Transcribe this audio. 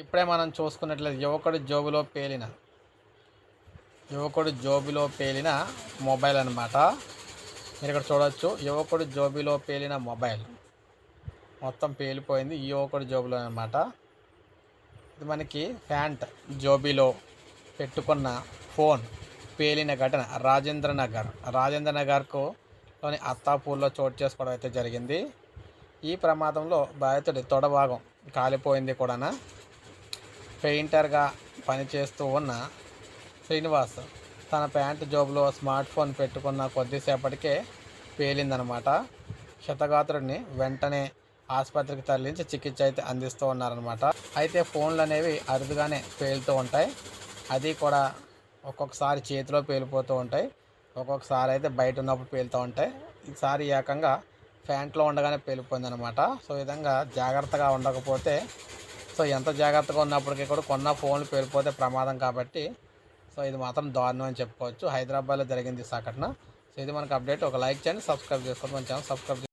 ఇప్పుడే మనం చూసుకున్నట్లయితే యువకుడు జోబులో పేలిన యువకుడు జోబిలో పేలిన మొబైల్ అనమాట మీరు ఇక్కడ చూడవచ్చు యువకుడు జోబిలో పేలిన మొబైల్. మొత్తం పేలిపోయింది ఈ యువకుడు జోబులో అనమాట ఇది మనకి ఫ్యాంట్ జోబిలో పెట్టుకున్న ఫోన్ పేలిన ఘటన రాజేంద్ర నగర్. రాజేంద్ర నగర్కు లోని అత్తాపూర్లో చోటు చేసుకోవడం అయితే జరిగింది. ఈ ప్రమాదంలో బాధితుడి తొడభాగం కాలిపోయింది కూడా పెయింటర్గా పనిచేస్తూ ఉన్న శ్రీనివాస్ తన ప్యాంటు జోబులో స్మార్ట్ ఫోన్ పెట్టుకున్న కొద్దిసేపటికే పేలిందనమాట. క్షతగాత్రుడిని వెంటనే ఆసుపత్రికి తరలించి చికిత్స అయితే అందిస్తూ ఉన్నారనమాట. అయితే ఫోన్లు అనేవి అరుదుగానే పేలుతూ ఉంటాయి. అది కూడా ఒక్కొక్కసారి చేతిలో పేలిపోతూ ఉంటాయి. ఒక్కొక్కసారి అయితే బయట ఉన్నప్పుడు పేలుతూ ఉంటాయి. ఈసారి ఏకంగా ప్యాంట్లో ఉండగానే పేలిపోయిందనమాట. సో విధంగా జాగ్రత్తగా ఉండకపోతే సో ఎంత జాగ్రత్తగా ఉన్నప్పటికీ కూడా కొన్న ఫోన్లు పేలిపోతే ప్రమాదం కాబట్టి సో ఇది మాత్రం దారుణం అని చెప్పుకోవచ్చు. హైదరాబాద్లో జరిగింది సంఘటన. సో ఇది మనకు అప్డేట్. ఒక లైక్ చేయండి సబ్స్క్రైబ్ చేసుకోండి. మన ఛానల్ సబ్స్క్రైబ్